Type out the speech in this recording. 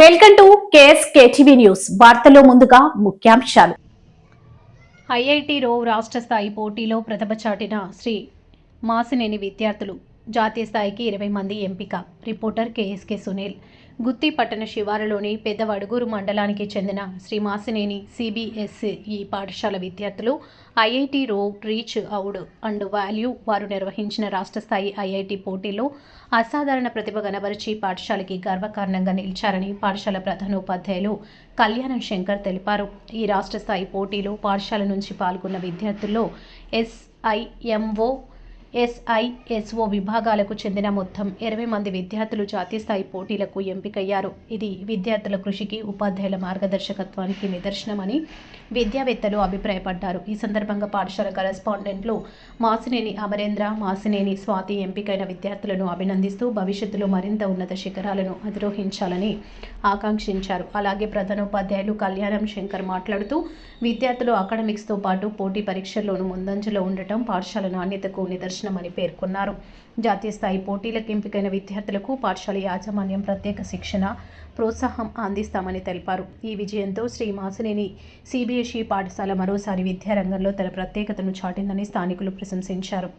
Welcome to KS news. వార్తల్లో ముందుగా ముఖ్యాంశాలు. ఐఐటి రో రాష్ట్ర స్థాయి పోటీలో ప్రతిభ చాటిన శ్రీ మాసినేని విద్యార్థులు. జాతీయ స్థాయికి ఇరవై మంది ఎంపిక. Reporter KSK Sunil. గుత్తి పట్టణ శివారులోని పెద్దవడుగూరు మండలానికి చెందిన శ్రీ మాసినేని సిబిఎస్ఈ పాఠశాల విద్యార్థులు ఐఐటి రో రీచ్ అవుడ్ అండ్ వాల్యూ వారు నిర్వహించిన రాష్ట్ర స్థాయి ఐఐటి పోటీలో అసాధారణ ప్రతిభ కనబరిచి పాఠశాలకి గర్వకారణంగా నిలిచారని పాఠశాల ప్రధానోపాధ్యాయులు కళ్యాణం శంకర్ తెలిపారు. ఈ రాష్ట్ర స్థాయి పోటీలో పాఠశాల నుంచి పాల్గొన్న విద్యార్థుల్లో ఎస్ఐఎంఓ ఎస్ఐఎస్ఓ విభాగాలకు చెందిన మొత్తం ఇరవై మంది విద్యార్థులు జాతీయ స్థాయి పోటీలకు ఎంపికయ్యారు. ఇది విద్యార్థుల కృషికి ఉపాధ్యాయుల మార్గదర్శకత్వానికి నిదర్శనమని విద్యావేత్తలు అభిప్రాయపడ్డారు. ఈ సందర్భంగా పాఠశాల కరెస్పాండెంట్లు మాసినేని అమరేంద్ర మాసినేని స్వాతి ఎంపికైన విద్యార్థులను అభినందిస్తూ భవిష్యత్తులో మరింత ఉన్నత శిఖరాలను అధిరోహించాలని ఆకాంక్షించారు. అలాగే ప్రధానోపాధ్యాయులు కళ్యాణం శంకర్ మాట్లాడుతూ విద్యార్థులు అకాడమిక్స్తో పాటు పోటీ పరీక్షల్లోనూ ముందంజలో ఉండటం పాఠశాల నాణ్యతకు నిదర్శనం. నిదర్శనమని పేర్కొన్నారు. జాతీయ స్థాయి పోటీలకు ఎంపికైన విద్యార్థులకు పాఠశాల యాజమాన్యం ప్రత్యేక శిక్షణ ప్రోత్సాహం అందిస్తామని తెలిపారు. ఈ విజయంతో శ్రీ మాసినేని సిబిఎస్ఈ పాఠశాల మరోసారి విద్యారంగంలో తన ప్రత్యేకతను చాటిందని స్థానికులు ప్రశంసించారు.